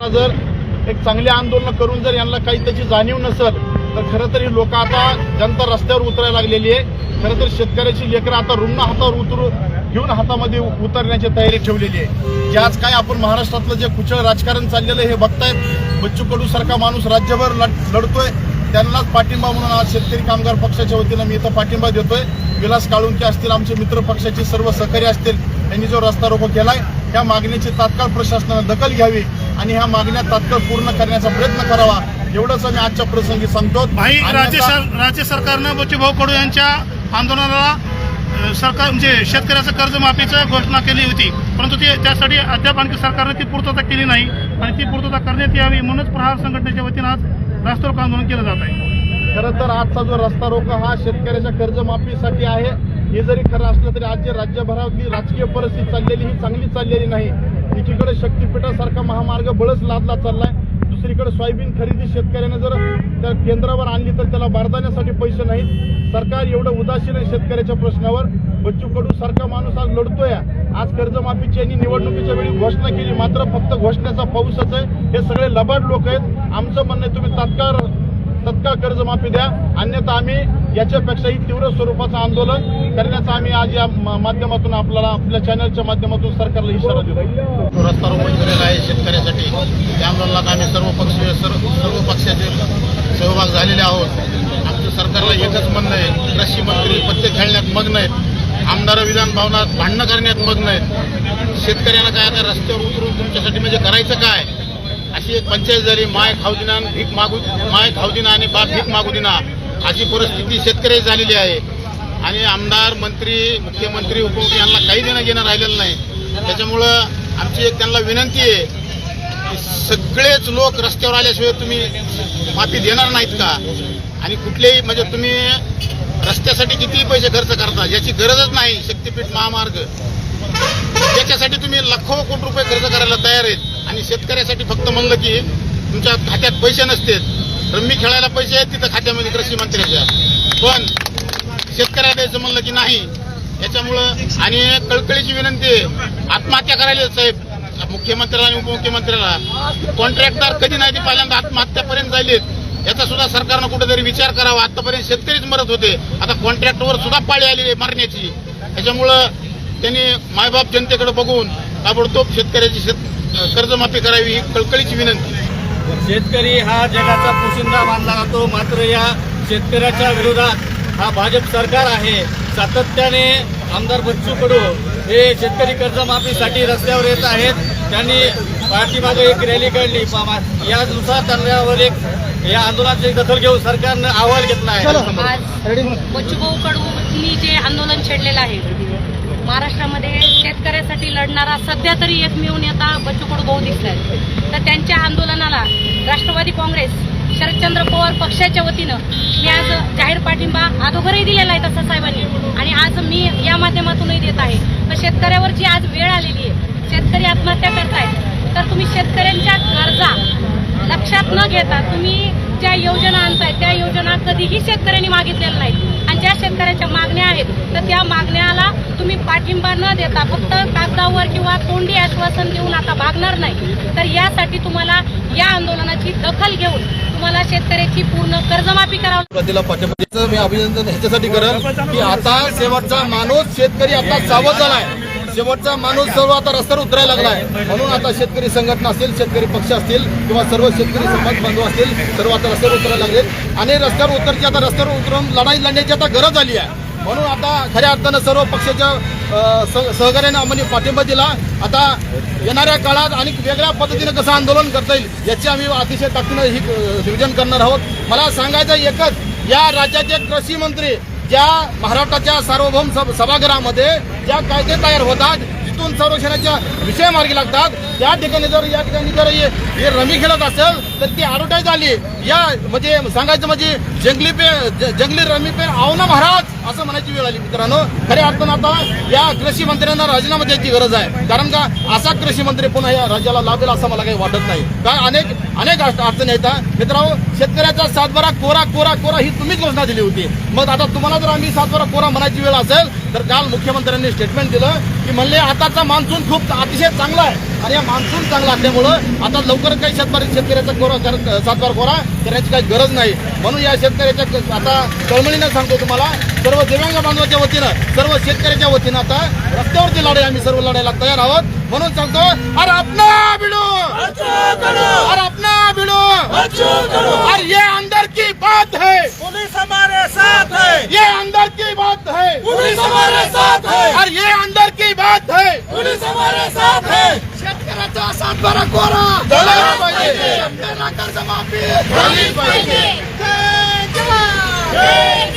जर एक चांगले आंदोलन करून जर यांना काही त्याची जाणीव नसेल तर खरं तर ही लोक आता जनता रस्त्यावर उतरायला लागलेली आहे. खरं तर शेतकऱ्याची लेकरं आता रुग्ण हातावर उतरू घेऊन हातामध्ये उतरण्याची तयारी ठेवलेली आहे. जे आज काय आपण महाराष्ट्रातलं जे कुचळ राजकारण चाललेलं आहे हे बघतायत. बच्चू कडू सारखा माणूस राज्यभर लढ- लढतोय. त्यांनाच पाठिंबा म्हणून आज शेतकरी कामगार पक्षाच्या वतीनं मी इथं पाठिंबा देतोय. विलास काळुंके असतील आमचे मित्र पक्षाचे सर्व सहकारी असतील यांनी जो रस्ता रोको केलाय. त्या मागणीची तात्काळ प्रशासनानं दखल घ्यावी आणि ह्या मागण्या तात्काळ पूर्ण करण्याचा प्रयत्न करावा. एवढंच आम्ही आजच्या प्रसंगी सांगतो. भाई राज्य सरकारनं बच्चूभाऊ कडू यांच्या आंदोलनाला सरकार म्हणजे शेतकऱ्याचं कर्जमाफीचं घोषणा केली होती. परंतु ते त्यासाठी अद्याप आणखी सरकारने ती पूर्तता केली नाही आणि ती पूर्तता करण्यात यावी म्हणूनच प्रहार संघटनेच्या वतीनं आज राष्ट्ररोग आंदोलन केलं जात आहे. खरं तर आजचा जो रस्ता रोको हा शेतकऱ्याच्या कर्जमाफीसाठी आहे. हे जरी खरं असलं तरी आज जे राज्यभरातली राजकीय परिस्थिती चाललेली ही चांगली चाललेली नाही. एकीकडे शक्तीपीठासारखा महामार्ग बळच लादला चाललाय दुसरीकडे सोयाबीन खरेदी शेतकऱ्याने जर त्या केंद्रावर आणली तर त्याला बारदाण्यासाठी पैसे नाहीत. सरकार एवढं उदासीन आहे शेतकऱ्याच्या प्रश्नावर. बच्चू कडू सारखा माणूस आज लढतोय. आज कर्जमाफीची यांनी निवडणुकीच्या वेळी घोषणा केली मात्र फक्त घोषणेचा पाऊसच आहे. हे सगळे लबाड लोक आहेत. आमचं म्हणणं आहे तुम्ही तात्काळ तत्काळ कर्जमाफी द्या. अन्यथा आम्ही याच्यापेक्षाही तीव्र स्वरूपाचं आंदोलन करण्याचा आम्ही आज या माध्यमातून आपल्याला आपल्या चॅनलच्या माध्यमातून सरकारला इशारा देतो. रस्ता रोपण केलेला आहे शेतकऱ्यासाठी. त्या आंदोलनात आम्ही सर्व पक्षीय सर्व सर्व पक्षाचे सहभाग झालेले आहोत. आमचं सरकारला एकच म्हणणं आहे कृषी मंत्री पत्ते खेळण्यात मग्न आहेत. आमदार विधान भवनात भांडणं करण्यात मग्न आहेत. शेतकऱ्यांना काय आता रस्त्यावर उतरून तुमच्यासाठी म्हणजे करायचं काय? अशी एक पंचायत झाली माय खाऊ दिना आणि भीक मागू माय खाऊ दिना आणि बाप भीक मागू दिना अशी परिस्थिती शेतकरी झालेली आहे. आणि आमदार मंत्री मुख्यमंत्री उपमुख्य यांना काही देणं घेणं राहिलेलं नाही. त्याच्यामुळं आमची एक त्यांना विनंती आहे की सगळेच लोक रस्त्यावर आल्याशिवाय तुम्ही माफी देणार नाहीत का? आणि कुठलेही म्हणजे तुम्ही रस्त्यासाठी कितीही पैसे खर्च करता याची गरजच नाही शक्तीपीठ महामार्ग. याच्यासाठी तुम्ही लाखो कोटी रुपये खर्च करायला तयार आहेत. आणि शेतकऱ्यासाठी फक्त म्हणलं की तुमच्या खात्यात पैसे नसतेत रम्मी खेळायला पैसे आहेत तिथं खात्यामध्ये कृषी मंत्र्याच्या पण शेतकऱ्याला द्यायचं म्हणलं की नाही याच्यामुळं आणि कळकळीची विनंती आहे आत्महत्या करायला साहेब. मुख्यमंत्र्याला आणि उपमुख्यमंत्र्याला. कॉन्ट्रॅक्टर कधी नाही ते पहिल्यांदा आत्महत्यापर्यंत झालेत याचा सुद्धा सरकारनं कुठेतरी विचार करावा. आतापर्यंत शेतकरीच मरत होते. आता कॉन्ट्रॅक्टवर सुद्धा पाळी आलेली आहे मारण्याची. त्याच्यामुळं त्यांनी मायबाप जनतेकडे बघून ताबडतोब शेतकऱ्याची शेत कर्जमाफी करावी ही कळकळीची विनंती. शेतकरी हा जगाचा पोशिंदा मानला जातो मात्र या शेतकऱ्याच्या विरोधात हा भाजप सरकार आहे. सातत्याने आमदार बच्चू कडू हे शेतकरी कर्जमाफीसाठी रस्त्यावर येत आहेत. त्यांनी पाठीमागे एक रॅली काढली. यानुसार त्यांच्यावर एक या आंदोलनाची दखल घेऊन सरकारनं अहवाल घेतला आहे. आज बच्चूभाऊ कडूंनी जे आंदोलन छेडलेलं आहे महाराष्ट्रामध्ये शेतकऱ्यासाठी लढणारा सध्या तरी एकमेव नेता बच्चू कडू भाऊ दिसलाय तर त्यांच्या आंदोलनाला राष्ट्रवादी काँग्रेस शरदचंद्र पवार पक्षाच्या वतीनं मी आज जाहीर पाठिंबा अगोदरही दिलेला आहे तसा साहेबांनी. आणि आज मी या माध्यमातूनही देत आहे. तर शेतकऱ्यावर जी आज वेळ आलेली आहे. शेतकरी आत्महत्या करतायत. तर तुम्ही शेतकऱ्यांच्या गरजा लक्षात न घेता तुम्ही ज्या योजना आणताय त्या योजना कधीही शेतकऱ्यांनी मागितलेल्या नाहीत. ज्या शेतकऱ्याच्या मागण्या आहेत तर त्या मागण्याला तुम्ही पाठिंबा न देता फक्त कागदावर किंवा तोंडी आश्वासन देऊन आता भागणार नाही. तर यासाठी तुम्हाला या आंदोलनाची दखल घेऊन तुम्हाला शेतकऱ्याची पूर्ण कर्जमाफी करावी मी अभिनंदन ह्याच्यासाठी करेन की आता शेवटचा माणूस शेतकरी आता सावध झालाय शेवटचा माणूस सर्व आता रस्त्यावर उतरायला लागलाय. म्हणून आता शेतकरी संघटना असतील शेतकरी पक्ष असतील किंवा सर्व शेतकरी समाज बांधव असतील सर्व आता रस्त्यावर उतरायला लागले आणि रस्त्यावर उतरची आता रस्त्यावर उतरून लढाई लढण्याची आता गरज आली आहे. म्हणून आता खऱ्या अर्थानं सर्व पक्षाच्या सह- सहकार्याने आम्ही पाठिंबा दिला. आता येणाऱ्या काळात आणि वेगळ्या पद्धतीनं कसं आंदोलन करता येईल याची आम्ही अतिशय ताकदीनं ही अ, नियोजन करणार आहोत. मला सांगायचं एकच या राज्याचे कृषी मंत्री ज्या महाराष्ट्राच्या सार्वभौम सभागृहामध्ये ज्या कायदे तयार होतात जिथून संरक्षणाच्या विषय मार्गी लागतात त्या ठिकाणी जर या ठिकाणी जर हे रमी खेळत असेल तर ती ॲडव्हर्टाईज आली या म्हणजे सांगायचं म्हणजे जंगली पे ज- जंगली रमी पे आव ना महाराज असं म्हणायची वेळ आली मित्रांनो. खऱ्या अर्थानं आता या कृषी मंत्र्यांना राजीनामा द्यायची गरज आहे. कारण का असा कृषी मंत्री पुन्हा या राज्याला लाभेल असं मला काही वाटत नाही. कारण अनेक अनेक अडचणी येतात मित्रांनो शेतकऱ्याचा सातबारा कोरा कोरा कोरा ही तुम्हीच घोषणा दिली होती. मग आता तुम्हाला जर आम्ही सातबारा कोरा म्हणायची वेळ असेल तर काल मुख्यमंत्र्यांनी स्टेटमेंट दिलं की म्हणले आताचा मान्सून खूप अतिशय चांगला आहे. आणि या मान्सून चांगला असल्यामुळं आता लवकर काही शेतकरी शेतकऱ्याचा कोरा सातबारा सातबार कोरा करण्याची काही गरज नाही. म्हणून या शेतकऱ्याच्या आता तळमळीनं सांगतो तुम्हाला सर्व दिव्यांग बांधवाच्या वतीनं सर्व शेतकऱ्याच्या वतीनं आता रस्त्यावरती लढाई आम्ही सर्व लढायला तयार आहोत. म्हणून सांगतो अरे अपना भिडो! अरे अपना भिडो! ये अंदर की बात है। पुलिस हमारे साथ है। ये अंदर की बात है। पुलिस हमारे साथ है। और ये अंदर की बात है। पुलिस हमारे साथ है। शेतकऱ्याचा सातबारा कोरा झाला पाहिजे शेतकऱ्यांना कर्जमाफी झाली पाहिजे। जय जवान!